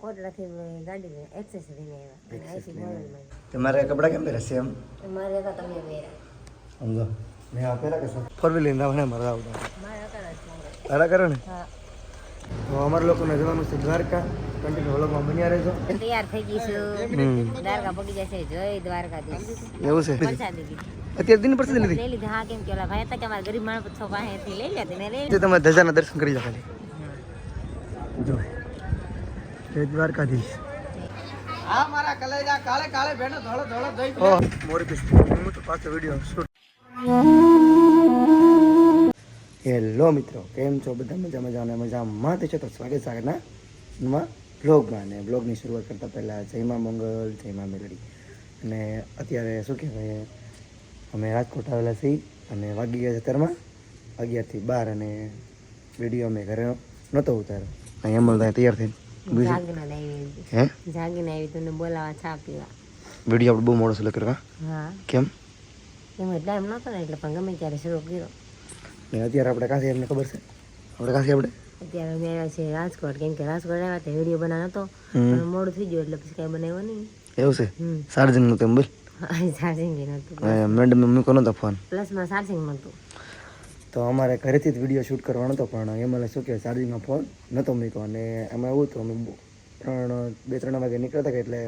કોટડાથી ગાડી એક્સેસ આવ્યા અને મોડલમાં તમારે કપડાં કેમ પહેરે સેમ મારે હતા તમે પહેર્યા સમજો મેં આ પહેલા કે ફોર વ્હીલર ના મને મારા આવતા મારે હતા જ તારા કરો ને હા તો અમારા લોકોને જવાનું છે દ્વારકા કન્ટિન્યુ વ્લોગમાં બન્યા રહેજો તૈયાર થઈ ગઈશું દ્વારકા પગી જશે જય દ્વારકાધીશ એવું છે અત્યારે દિન પરથી લીધી લઈ લીધી હા કેમ કે ઓલા ભાઈ હતા કે અમારા ગરીબ માણસ છો પાસેથી લઈ લેતી ને લઈ તે ધજાના દર્શન કરી લો ખાલી જો જય દ્વારકાધીશ. હા મારા કલેજા કાલે કાલે બેનો ધોળો ધોળો દઈ ઓહ મોરી પીસ. હું તો પાછો વીડિયો શૂટ. હેલો મિત્રો કેમ છો? બધા મજા મજા અને મજામાં તે છો તો સ્વાગત સાગરના માં બ્લોગમાં અને બ્લોગની શરૂઆત કરતાં પહેલાં જય મા મંગલ જય મા મેલડી. અને અત્યારે શું કહેવાય અમે રાજકોટ આવેલા છીએ અને વાગી ગયા છે અત્યારમાં અગિયારથી બાર અને વીડિયો અમે ઘરે નહોતો ઉતાર્યો. અહીં અમલદાય તૈયાર થઈને. હે? જાગીને આવી તને બોલાવા ચા પીવા. વીડિયો આપણે બહુ મોડો સિલેક્ટ કરવા હા? કેમ? એમ ટાઈમ નહોતો ને એટલે પણ ગમે ત્યારે શરૂ કર્યો. ને અત્યારે આપણે કાંસી એમને ખબર છે? આપણે કાંસી આપણે? અત્યારે અમે આવ્યા છે રાજકોટ. કેમ કે રાજકોટ આવ્યા તે વીડિયો બનાવ્યો હતો. પણ મોડું થઈ ગયું એટલે પછી કાંઈ બનાવ્યો નહીં. એવું છે? નહોતું એમ બોલ. સાર્જિંગ નહોતું મેડમ મૂકો નહોતો ફોન પ્લસમાં સાર્જિંગ નહોતું તો અમારે ઘરેથી જ વીડિયો શૂટ કરવાનો હતો, પણ એમાં શું કહેવાય ચાર્જિંગમાં ફોન નહોતો મૂક્યો અને એમાં એવું હતું, અમે ત્રણ, બે, ત્રણ વાગે નીકળતા કે એટલે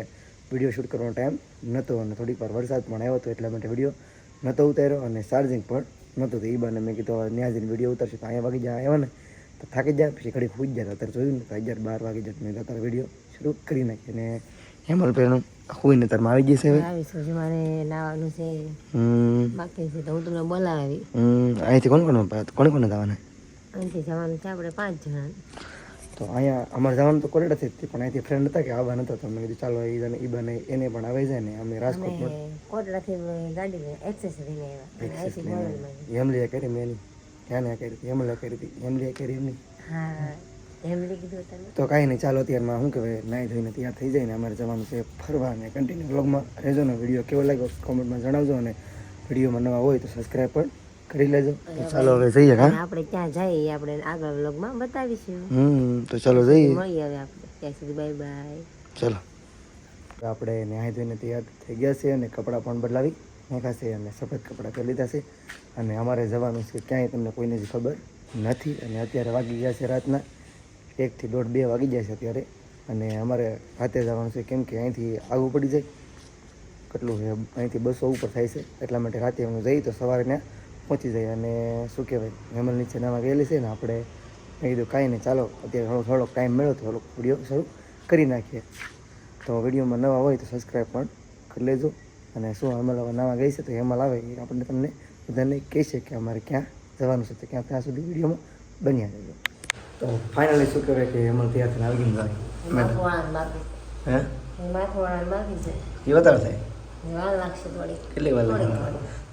વીડિયો શૂટ કરવાનો ટાઈમ નહોતો અને થોડીક વાર વરસાદ પણ આવ્યો હતો એટલા માટે વીડિયો નહોતો ઉતાર્યો અને ચાર્જિંગ પણ નહોતું તો એ બાને મેં કીધું, હવે ત્યાં જઈને વીડિયો ઉતારશે, તો અહીંયા વાગી જાય આવ્યા ને તો થાકી જાય પછી ઘડી ખુજ જાય અત્યારે જોયું ને, તો અગિયાર, બાર વાગી જાય મેં અત્યારે વીડિયો શરૂ કરી નાખી અને હેમલ પેનું હુઈને તારમાં આવી જશે હવે આવીશું હજી મારે નાવાનું છે હમ બાકી છે તો હું તમને બોલાવી હમ અહીંથી કોણ જવાના અહીંથી જવાનું છે આપણે પાંચ જણા તો અહીંયા અમારે જવાનું તો કોલેડ જ પણ અહીંથી ફ્રેન્ડ હતા કે આવવા નતો તો મેં કીધું ચાલો એ અને ઈ બને એને પણ આવે જાય ને અમે રાજકોટ કોટ કોટડાથી ગાડી એક્સેસ લઈને આવ્યા એમ મોડલમાં કરી મેં એની ને કરી હતી લે કરી હતી લે કરી એમની હા એમ લઈ તો કાંઈ નહીં ચાલો અત્યારમાં શું કહેવાય નાહી ધોઈને તૈયાર થઈ જાય ને અમારે જવાનું છે ફરવા અને કન્ટિન્યુ બ્લોગમાં રહેજો ને વીડિયો કેવો લાગ્યો કોમેન્ટમાં જણાવજો અને વિડીયોમાં નવા હોય તો સબસ્ક્રાઈબ પણ કરી લેજો. તો ચાલો હવે જઈએ હા? આપણે ક્યાં જઈએ આપણે આગળ બ્લોગમાં બતાવીશું. હમ તો ચાલો જઈએ. મળીએ હવે આપણે. ત્યાં સુધી બાય બાય ચલો. આપણે ન્યાય ધોઈને તૈયાર થઈ ગયા છે અને કપડાં પણ બદલાવી નાખ્યા છે અને સફેદ કપડાં પહેરી લીધા છે. અને અમારે જવાનું છે ક્યાંય તમને કોઈને જ ખબર નથી. અને અત્યારે વાગી ગયા છે રાતના. એકથી દોઢ બે વાગી જાય છે અત્યારે. અને અમારે રાતે જવાનું છે કેમ કે અહીંથી આગું પડી જાય. કેટલું છે? અહીંથી બસો ઉપર થાય છે. એટલા માટે રાતે હું જઈએ તો સવારે ત્યાં પહોંચી જાય અને શું કહેવાય? હેમલ નીચે નામાં ગયેલી છે ને આપણે મેં કીધું કાંઈ નહીં, ચાલો, અત્યારે થોડો થોડોક ટાઈમ મળ્યો તો થોડોક વીડિયો શરૂ કરી નાખીએ. તો વિડીયોમાં નવા હોય તો સબસ્ક્રાઈબ પણ કરી લેજો. અને શું હેમલ હવે નવા ગઈ છે તો હેમલ આવે એ આપણને તમને બધાને કહેશે કે અમારે ક્યાં જવાનું છે તો ક્યાં ત્યાં સુધી વિડીયોમાં બન્યા રહેજો. તો ફાઇનલી શું કહેવાય કે હેમંત ત્યાંથી આવી ગયું બાકી. હે? વધારે થાય? કેટલી વાર લાગે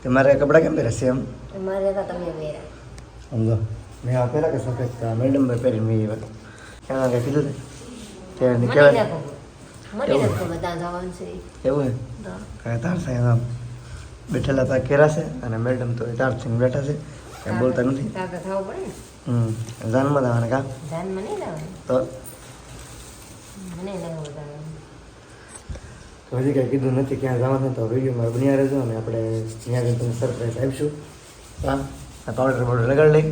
તમારે કપડાં કેમ પહેરે છે એમ? હતા સમજો મેં આ પહેલાં કે સફેદ? તો મેડમ ભાઈ પહેરી મેં એ વાત. ક્યાં કાંઈ કીધું ત્યાં છે એવું હે. તાર સાહેબ આમ બેઠેલા તા કેરા છે અને મેડમ તો તાર થઈને બેઠા છે. કાંઈ બોલતા નથી? હમ જાનમાં જવાના કા? જાનમાં નહીં જવાનું તો? તો હજી કાંઈ કીધું નથી ક્યાં જવાનું તો વિડીયોમાં બન્યા રહેજો અને આપણે ત્યાં જઈને તમને સરપ્રાઈઝ આપીશું. હા આ પાવડર પાવડર લગાડી લઈ.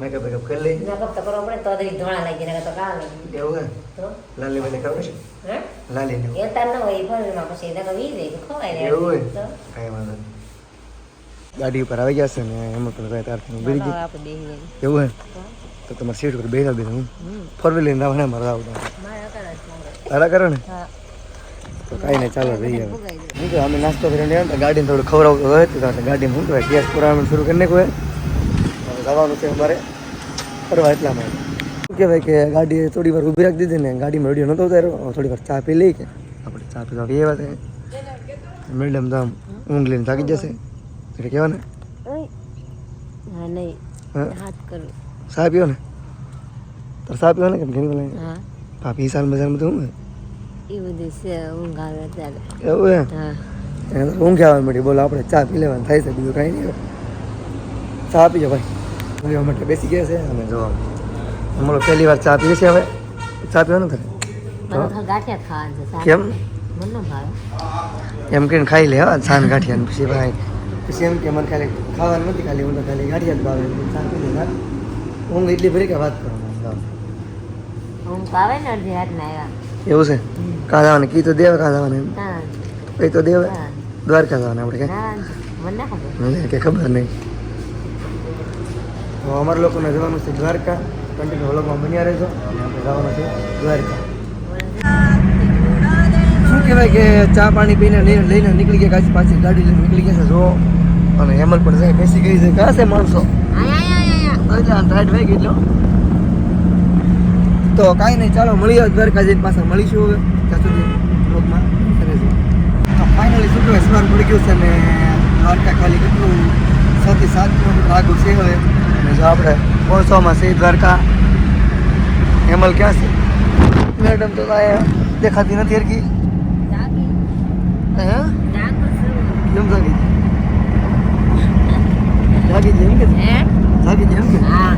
મેકઅપ મેકઅપ કરી લઈ. મેકઅપ તો કરવો પડે તો દરેક ધોળા લાગી ને તો કામ એવું હે તો? લાલી મને ખબર છે? હે? લાલી એ તાર ન હોય ફળમાં પછી નકર વી દે ખવાય ને એવું હોય તો? કાંઈ વાંધો નહીં. ગાડી ઉપર આવી જશે ને એમાં પણ ઊભી ગઈ આપણે બેસી જઈએ એવું હે? તો તમારે સીટ ઉપર બેસા દે હું ફોર વ્હીલર ના મને મારા આવતા. તારા કરો ને? તો કાંઈ નહીં ચાલો જઈએ. હું અમે નાસ્તો કરીને આવ્યા ને ગાડીને થોડું ખવડાવતું હોય તો ગાડી શું કહેવાય? ગેસ પુરાવાનું શરૂ કરીને કોઈ હવે જવાનું છે અમારે ફરવા એટલા માટે. શું કહેવાય કે ગાડી થોડી વાર ઊભી રાખી દીધી ને ગાડીમાં રેડિયો નહોતો ઉતાર્યો થોડી વાર ચા પી લઈ કે. આપણે ચા પીવા એવા મેડમ તો આમ ઊંઘ લઈને થાકી જશે. એટલે કહેવાય ને. હા નહીં. હાથ કરું. ચા પીવો ને તો પીવો ને કેમ? ઘણી હા. પાપી સાલ મજામાં બધું હું એ બધું છે ઊંઘ આવે ત્યારે. એવું હે હા. એને તો ઊંઘ આવવા મળી બોલો આપણે ચા પી લેવાનું થાય છે બીજું કાંઈ નહીં ચા પીજો ભાઈ. પીવા માટે બેસી ગયા છે અમે જો અમારો પહેલી વાર ચા પીએ છીએ હવે. ચા છે. કેમ? મને ન ભાવે. એમ કહીને ખાઈ લે હા સાન ગાંઠિયા પછી ભાઈ. પછી એમ કે મને ખાલી ખાવાનું નથી ખાલી હું તો ખાલી ગાંઠિયા જ ભાવે શાંતિ હું ઊંઘ એટલી ભરી કે વાત કરો હું આવે ને અડધી રાતના આવ્યા. એવું છે? કાં જવાનું કી તો દેવ કાં જવાનું એમ? ના કઈ તો દેવ? દ્વારકા જવાના આપણે મને કે ખબર. નહીં. તો અમારા લોકોને જવાનું છે દ્વારકા. કન્ટિન્યુ વ્લોગમાં બન્યા રહેજો. અને આપણે જવાનું છે દ્વારકા. કહેવાય કે ચા પાણી પીને લઈને નીકળી ગયા કાચી પાછી ગાડી લઈને નીકળી ગયા છે જો. અને હેમલ પણ જાય બેસી ગઈ છે. ક્યાં છે માણસો? રાઈટ વાગી એટલો. તો કાંઈ નહીં ચાલો મળીએ દ્વારકા જઈને પાસે મળીશું હવે. ત્યાં સુધી બ્લોગમાં તો ફાઇનલી શું કહેવાય સ્નાન પડી ગયું છે ને દ્વારકા ખાલી કેટલું છ થી સાત કિલોમીટર આગળ છે હવે. અને જો આપણે પહોંચવામાં છે દ્વારકા. હેમલ ક્યાં છે? મેડમ તો કાંઈ દેખાતી નથી હરકી. કેમ જાગી જાગી છે કે જાગી છે કે હા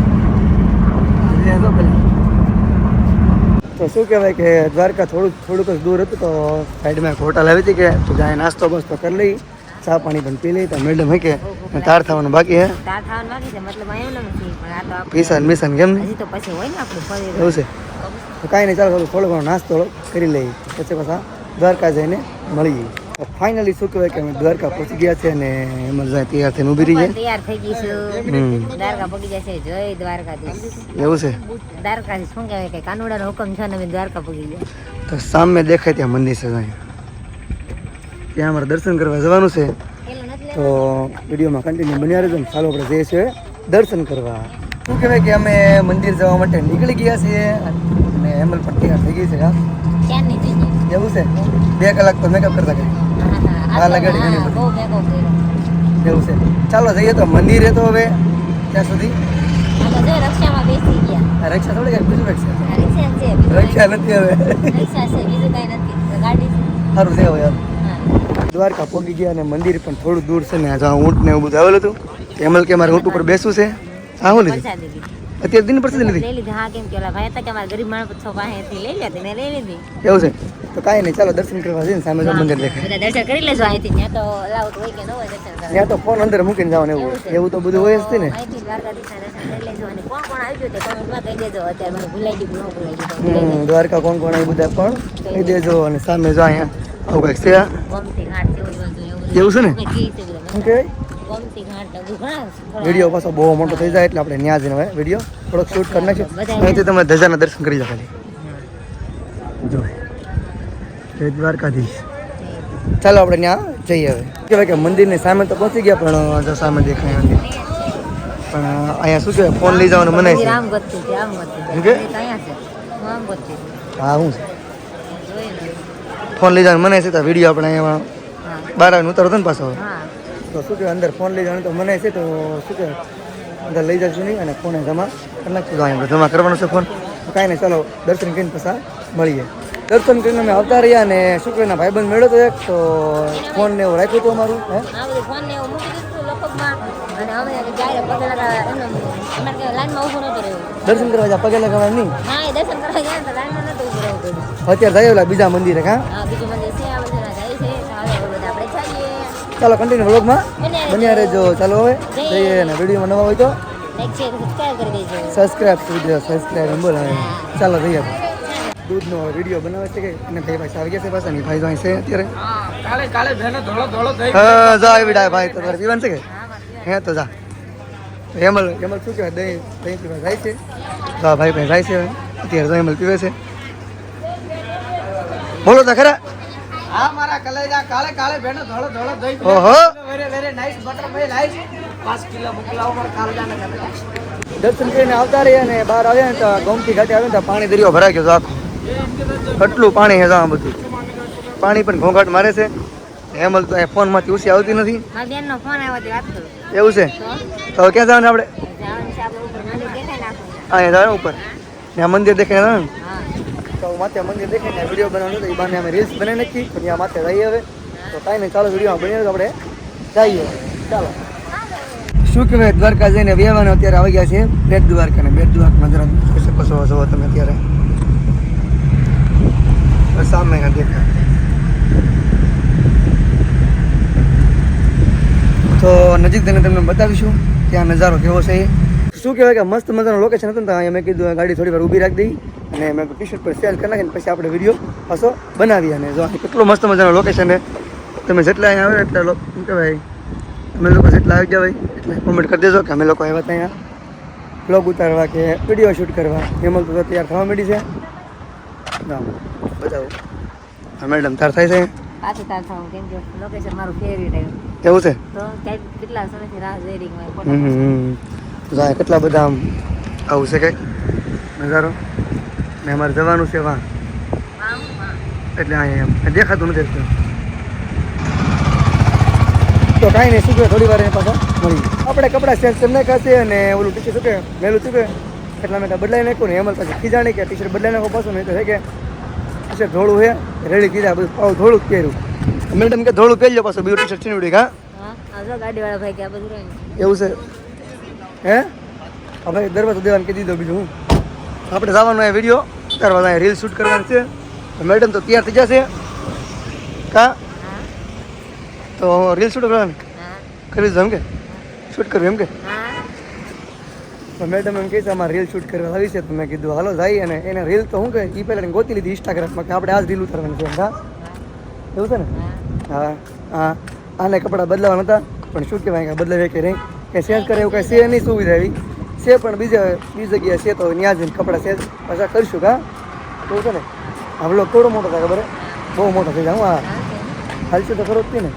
તો શું કહેવાય કે દ્વારકા થોડુંક થોડુંક જ દૂર હતું તો સાઈડમાં એક હોટલ આવી હતી કે તો જાય નાસ્તો બસ્તો કરી લઈ ચા પાણી પણ પી લઈ તો મેડમ હે કે તાર થવાનું બાકી હે તાર ખાવાનું બાકી છે મતલબ અહીંયા નથી પણ આ તો આપણે પીસન મિસન કેમ નહીં હજી તો પછી હોય ને આપણું એવું છે તો કાંઈ નહીં ચાલો થોડો ઘણો નાસ્તો કરી લઈએ પછી પાછા દ્વારકા જઈને મળીએ ફાઇનલી શું કહેવાય કે અમે દ્વારકા પહોંચી ગયા છે અને એમાં તૈયાર થઈને ઊભી રહી છે તૈયાર થઈ ગઈ છું દ્વારકા પગી જશે જય દ્વારકાધીશ. એવું છે? દ્વારકાધીશ શું કહેવાય કે કાનુડાનો હુકમ છે અને અમે દ્વારકા પહોંચી ગયા. તો સામે દેખાય ત્યાં મંદિર છે ત્યાં અમારે દર્શન કરવા જવાનું છે. તો વિડીયોમાં કન્ટિન્યુ બન્યા રહેજો ચાલો આપણે જઈએ છીએ દર્શન કરવા. શું કહેવાય કે અમે મંદિર જવા માટે નીકળી ગયા છીએ અને હેમલ પણ તૈયાર થઈ ગઈ છે હા? એવું છે? બે કલાક તો મેકઅપ કરતા કરી. આ લગાડી ઘણી બધી. બહુ ભેગો કર્યો. એવું છે. ચાલો જઈએ તો મંદિરે તો હવે ત્યાં સુધી. રક્ષામાં બેસી ગયા. આ થોડી કઈ બીજું રક્ષા રક્ષા છે નથી હવે. કાંઈ- છે બીજું કાંઈ નથી. ગાડી સારું છે હવે. દ્વારકા પહોંચી ગયા અને મંદિર પણ થોડું દૂર છે ને જ્યાં ઊંટ ને એવું બધું આવેલું હતું. હેમલ કે મારે ઊંટ ઉપર બેસવું છે. હા હું લીધી? અત્યારે દિન પ્રસાદ લીધી. હા કેમ કે ભાઈ હતા કે અમારા ગરીબ માણસ છો પાસેથી લઈ લેતી મેં લઈ લીધી. એવું છે. તો કાંઈ નહીં ચાલો દર્શન કરવા જઈને સામે જો મંદિર દેખાય. દર્શન કરી લેજો અહીંથી ત્યાં તો અલાઉડ હોય કે ન હોય દર્શન કરવા ત્યાં તો ફોન અંદર મૂકીને જવાનું એવું હોય. એવું તો બધું હોય જ ને. અહીંથી દ્વારકાધીશના દર્શન કરી લેજો. અને કોણ કોણ આવ્યું તે કોમેન્ટમાં કહી દેજો. અત્યારે મને ભૂલાઈ ગયું ન ભૂલાઈ ગયું હમ, દ્વારકા કોણ કોણ આવ્યું બધા પણ કહી દેજો અને સામે જો અહીંયા આવું કંઈક છે. છે એવું છે ને? સ્થળો વીડિયો પાછો બહુ મોટો થઈ જાય એટલે આપણે ત્યાં જઈને હવે વીડિયો થોડોક શૂટ કરી નાખ્યો અહીંથી તમે ધજાના દર્શન કરી જાઓ ખાલી. જો. જય દ્વારકાધીશ. ચાલો આપણે ત્યાં જઈએ હવે. કહેવાય કે મંદિરની સામે તો પહોંચી ગયા પણ જો સામે દેખાય મંદિર પણ અહીંયા શું કહેવાય ફોન લઈ જવાનું મનાય છે. આમ આમ ગોતતી શું છે? આમ હા હું? ફોન લઈ જવાનું મનાય છે તો વીડિયો આપણે અહીંયા બાર બહાર આવીને ઉતારો ને પાછો. તો શું કહેવાય અંદર ફોન લઈ જવાનું તો મનાય છે તો શું કહેવાય અંદર લઈ જશું નહીં અને ફોને જમા કરી નાખશું જમા કરવાનો છે ફોન. તો કાંઈ નહીં ચાલો દર્શન કરીને પાછા મળીએ. દર્શન કરીને અમે આવતા રહ્યા અને શુક્રના ભાઈબંધ મેળ્યો તો એક તો ફોન ને એવું રાખ્યું હતું અમારું હે? ફોન ને એવું મૂકી દીધું લપકમાં અને અમે જ્યારે પગે લગાવ્યા એમને અમારે કે લાઈનમાં ઊભું નહોતું રહેવું. દર્શન કરવા જા પગે લગાવવા નહીં? હા દર્શન કરવા ગયા તો લાઈનમાં નહોતું ઊભું રહેવું અત્યારે જાય ઓલા બીજા મંદિરે હા? હા બીજું મંદિર છે આ બધા જાય છે. ચાલો આપણે જઈએ ચાલો કન્ટિન્યુ વ્લોગમાં બન્યા રહેજો. ચાલો હવે. જઈએ અને વિડીયોમાં નવા હોય તો. સબસ્ક્રાઇબ કરી દેજો. સબસ્ક્રાઇબ બોલે. ચાલો જઈએ. દૂધનો વીડિયો બનાવે છે કે અને ભાઈ ભાઈ આવી ગયા છે પાછા નહીં ભાઈ જો છે અત્યારે. કાલે કાલે બેનો ધોળો ધોળો થઈ હા જા આવી ડાય ભાઈ તમારે પીવાનું છે કે? હે તો જા. હેમલ હેમલ શું કહેવાય? દહીં દહીં પીવા જાય છે. જા ભાઈ ભાઈ જાય છે અત્યારે તો હેમલ પીવે છે. બોલો તો ખરા. હા મારા કલેજા કાલે કાલે બેનો ધોળો ધોળો થઈ ઓહો. વેરે વેરે નાઈસ બટર મેં લાઈસ 5 કિલો મોકલાવો પર કાલે જાને દર્શન કરીને આવતા રહ્યા ને બહાર આવ્યા ને તો ગોમતી ઘાટે આવ્યા ને તો પાણી દરિયો ભરાઈ ગયો આખો. કેટલું પાણી છે આ બધું. પાણી પણ ઘોંઘાટ મારે છે. હેમલ તો અહીંયા ફોનમાંથી ઉસી આવતી નથી. ફોન એવું છે? તો? હવે ક્યાં જવાનું આપણે? હા ને જવાનું ઉપર. ત્યાં મંદિર દેખાય જવાનું તો માથે મંદિર દેખાય ને વીડિયો બનાવવાનો તો એ બાને અમે રીલ્સ બનાવી નાખી. પણ ત્યાં માથે જઈએ હવે. તો કાંઈ નહીં ચાલો વિડીયોમાં બની આપણે જઈએ. ચાલો. શું કહેવાય? દ્વારકા જઈને વ્યવહાર અત્યારે આવી ગયા છે બેટ દ્વારકા ને બેટ દ્વારકા નજર જોવો તમે અત્યારે. સામે દેખાય તો નજીક તેને તમને બતાવીશું કે આ નજારો કેવો છે. શું કહેવાય કે મસ્ત મજાનું લોકેશન હતું ને અહીંયા મેં કીધું ગાડી થોડી વાર ઊભી રાખી દઈ અને મેં ટી શર્ટ પર સેલ કરી નાખીને પછી આપણે વીડિયો પાછો બનાવી અને જો કેટલો મસ્ત મજાનું લોકેશન છે. તમે જેટલા અહીંયા આવે એટલા શું કહેવાય? અમે લોકો જેટલા આવી ગયા હોય એટલે કોમેન્ટ કરી દેજો કે અમે લોકો આવ્યા હતા અહીંયા. બ્લોગ ઉતારવા કે વીડિયો શૂટ કરવા. એમાં તો તૈયાર થવા માંડી છે. બતાવો. મેડમ તાર થાય છે? પાછું તાર થવું કેમ કે લોકેશન મારું ફેવરેટ આવ્યું કેવું છે? તો કેટલા સમયથી રાહ જોઈ રહી હું આ કેટલા બધા આમ આવું છે કંઈક? નજારો? ને અમારે જવાનું છે વાં. એટલે અહીંયા એમ. દેખાતું નથી તો કાંઈ નહીં શું થોડી વાર પાછા. મળી. આપણે કપડાં ચેન્જ કરી નાખ્યા છે અને ઓલું ટીચર શું કે મેલું શું કે? એટલા મેં બદલાઈ નાખ્યું ને એમાં પછી ખીજાણી કે ટીચર બદલાઈ નાખો પાછું નહીં તો છે કે ટી શર્ટ ધોળું છે રેડી કીધા બધું પાવ ધોળું જ પહેર્યું. મેડમ કે ધોળું પહેરજો પાછું બીજું ટી શર્ટ ચીનવડી હા? હા આ જો ગાડીવાળા ભાઈ કે આ બધું રહ્યું એવું છે? હે? હા ભાઈ દરવાજો દેવાનું કહી દીધો બીજું હું. આપણે જવાનું એ વીડિયો ઉતારવા અહીંયા રીલ શૂટ કરવાની છે. તો મેડમ તો તૈયાર થઈ જશે. કા? હા. તો રીલ શૂટ કરવાની? હા. કરી દો એમ કે? શૂટ કરવું એમ કે? હા. તો મેડમ એમ કહે છે અમારે રીલ શૂટ કરવા આવી છે. તો મેં કીધું, હાલો જાય અને એને રીલ તો શું કહે એ પહેલાં ગોતી લીધી ઇન્સ્ટાગ્રામમાં કે આપણે આ જ રીલ ઉતારવાની છે હા? એવું છે ને? હા હા. આને કપડાં બદલાવાના હતા, પણ શું કહેવાય કે બદલાવે કે નહીં? કે ચેન્જ કરે એવું કાંઈ છે નહીં સુવિધા એવી? છે પણ બીજા, બીજી જગ્યાએ છે તો ત્યાં જઈને કપડાં ચેન્જ પાછા કરીશું કા એવું છે ને? બ્લોગ કેવડો મોટો થાય ખબર બહુ મોટો થઈ જાય, હા હાલશે તો ખરો જ ને?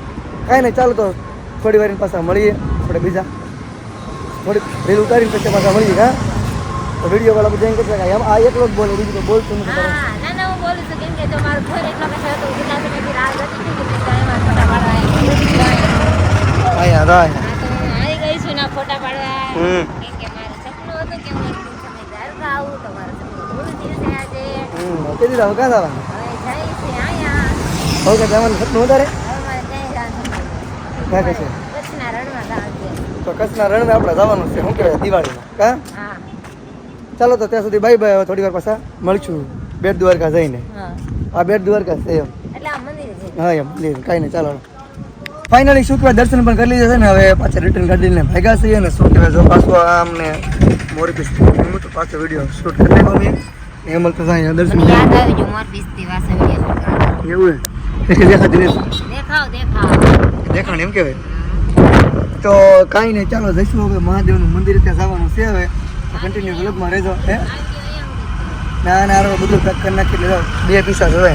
કાંઈ નહીં, ચાલો તો થોડી વાર પાછા મળીએ, આપણે બીજા થોડીક રીલ ઉતારીને પછી પાછા મળી હા? તો વીડિયો વાળા બધા એમ કે આમ આ એકલો જ બોલે બીજું બોલતું નથી હા ના ના હું બોલું છું કેમ કે જો મારું ઘર એટલા બધા હતું કેટલા સમયથી રાહ હતી કે અહીંયા રહે આવી ગઈ છું ના ફોટા પાડવા. હમ. કેમ કે મારું સપનું હતું કે હું એક દિન સમય આવું તો મારું સપનું પૂરું છે આજે. હમ કીધી કાં જવાનું? હવે જઈ છે અહીંયા. હવે જવાનું? સપનું વધારે? હવે મારે ક્યાંય જવાનું ક્યાં છે કચ્છના રણમાં જવાનું છે તો કચ્છના રણમાં આપણે જવાનું છે શું કહેવાય દિવાળીમાં કા? ચાલો તો ત્યાં સુધી બાય બાય હવે થોડી વાર પાછા મળશું બેટ દ્વારકા જઈને. આ બેટ દ્વારકા છે એમ. હા એમ મંદિર કાંઈ નહીં ચાલો. ફાઇનલી શું કહેવાય દર્શન પણ કરી લીધા છે ને હવે પાછા રિટર્ન કાઢીને ભાગ્યા છીએ ને શું કહેવાય જો પાછું આમ ને મોરી પીસ તો પાછો વીડિયો શૂટ કરી નાખ્યો મેં એમ તો જાય દર્શન યાદ આવી એવું હે દેખાવ દેખાવ. દેખાણ એમ કહેવાય. તો કાંઈ નહીં, ચાલો જઈશું હવે. મહાદેવનું મંદિર ત્યાં જવાનું છે હવે. કન્ટિન્યુ વ્લોગમાં રહેજો, હે? ના ના બધું પેક નાખી લેજો બે પીસા જોવે